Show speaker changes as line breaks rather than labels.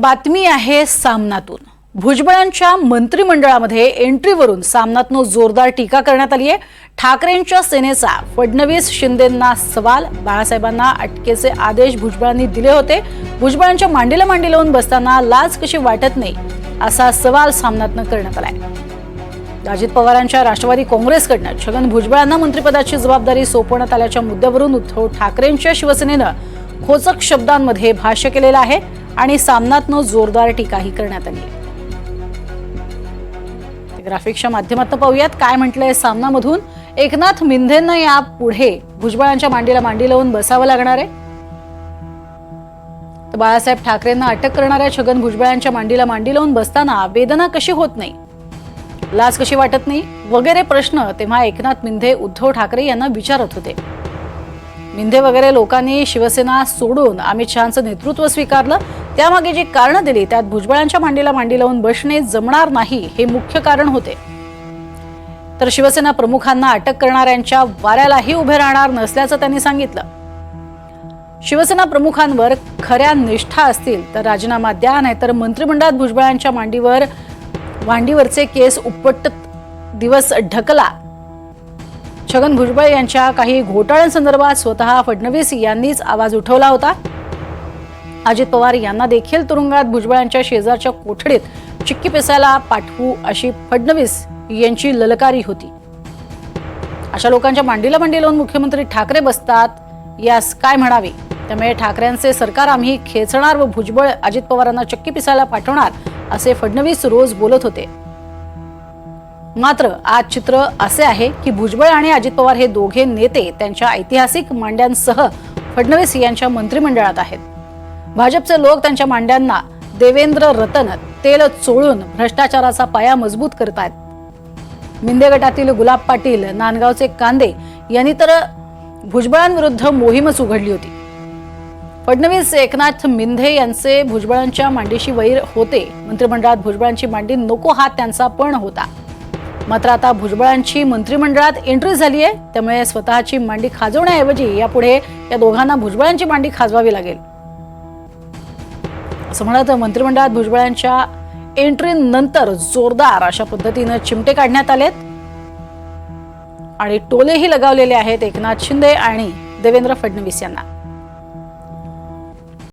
बातमी आहे सामनातून. भुजबळांच्या मंत्रिमंडळामध्ये एंट्रीवरून सामनातनं जोरदार टीका करण्यात आली आहे ठाकरेंच्या सेनेचा फडणवीस शिंदेंना सवाल बाळासाहेबांना अटकेचे आदेश भुजबळांनी दिले होते. भुजबळांच्या मांडीला मांडी लावून बसताना लाज कशी वाटत नाही असा सवाल सामनातनं करण्यात आलाय. अजित पवारांच्या राष्ट्रवादी काँग्रेसकडनं छगन भुजबळांना मंत्रिपदाची जबाबदारी सोपवण्यात आल्याच्या मुद्द्यावरून उद्धव ठाकरेंच्या शिवसेनेनं खोचक शब्दांमध्ये भाष्य केलेलं आहे. आणि सामनातनं जोरदार टीकाही करण्यात आली. ग्राफिक्सच्या माध्यमातून पाहूयात काय म्हटलंय सामनामधून? एकनाथ मिंधेंना या पुढे भुजबळांच्या मांडीला मांडी लावून बसावं लागणार आहे. तर बाळासाहेब ठाकरेंना अटक करणाऱ्या छगन भुजबळांच्या मांडीला मांडी लावून बसताना वेदना कशी होत नाही? लाज कशी वाटत नाही? वगैरे प्रश्न तेव्हा एकनाथ मिंधे उद्धव ठाकरे यांना विचारत होते. मिंधे वगैरे लोकांनी शिवसेना सोडून अमित शहाचं नेतृत्व स्वीकारलं त्यामागे जी कारणं दिली त्यात भुजबळांच्या मांडीला मांडी लावून बसणे जमणार नाही हे मुख्य कारण होते. तर शिवसेना प्रमुखांना अटक करणाऱ्यांच्या वाऱ्यालाही उभे राहणार नसल्याचं त्यांनी सांगितलं. शिवसेना प्रमुखांवर खऱ्या निष्ठा असतील तर राजीनामा द्या नाहीतर मंत्रिमंडळात भुजबळांच्या मांडीवर मांडीवरचे केस उपट दिवस ढकला. छगन भुजबळ यांच्या काही घोटाळ्यांसंदर्भात स्वतः फडणवीस यांनीच आवाज उठवला होता. अजित पवार यांना देखील तुरुंगात भुजबळांच्या शेजारच्या कोठडीत चिक्की पिसायला पाठवू अशी फडणवीस यांची ललकारी होती. अशा लोकांच्या मांडीला मांडी लावून मुख्यमंत्री ठाकरे बसतात यास काय म्हणावे? त्यामुळे ठाकरेंचे सरकार आम्ही खेचणार व भुजबळ अजित पवारांना चक्की पिसायला पाठवणार असे फडणवीस रोज बोलत होते. मात्र आज चित्र असे आहे की भुजबळ आणि अजित पवार हे दोघे नेते त्यांच्या ऐतिहासिक मांड्यांसह फडणवीस यांच्या मंत्रिमंडळात आहेत. भाजपचे लोक त्यांच्या मांड्यांना देवेंद्र रतन तेल चोळून भ्रष्टाचाराचा पाया मजबूत करत आहेत मिंदे गटातील गुलाब पाटील नांदगावचे कांदे यांनी तर भुजबळांविरुद्ध मोहीमच उघडली होती. फडणवीस एकनाथ मिंधे यांचे भुजबळांच्या मांडीशी वैर होते. मंत्रिमंडळात भुजबळांची मांडी नको हा त्यांचा पण होता. मात्र आता भुजबळांची मंत्रिमंडळात एंट्री झाली आहे त्यामुळे स्वतःची मांडी खाजवण्याऐवजी यापुढे या दोघांना भुजबळांची मांडी खाजवावी लागेल. असं म्हणत मंत्रिमंडळात भुजबळांच्या एंट्री नंतर जोरदार अशा पद्धतीनं चिमटे काढण्यात आलेत. आणि टोलेही लगावलेले आहेत एकनाथ शिंदे आणि देवेंद्र फडणवीस यांना.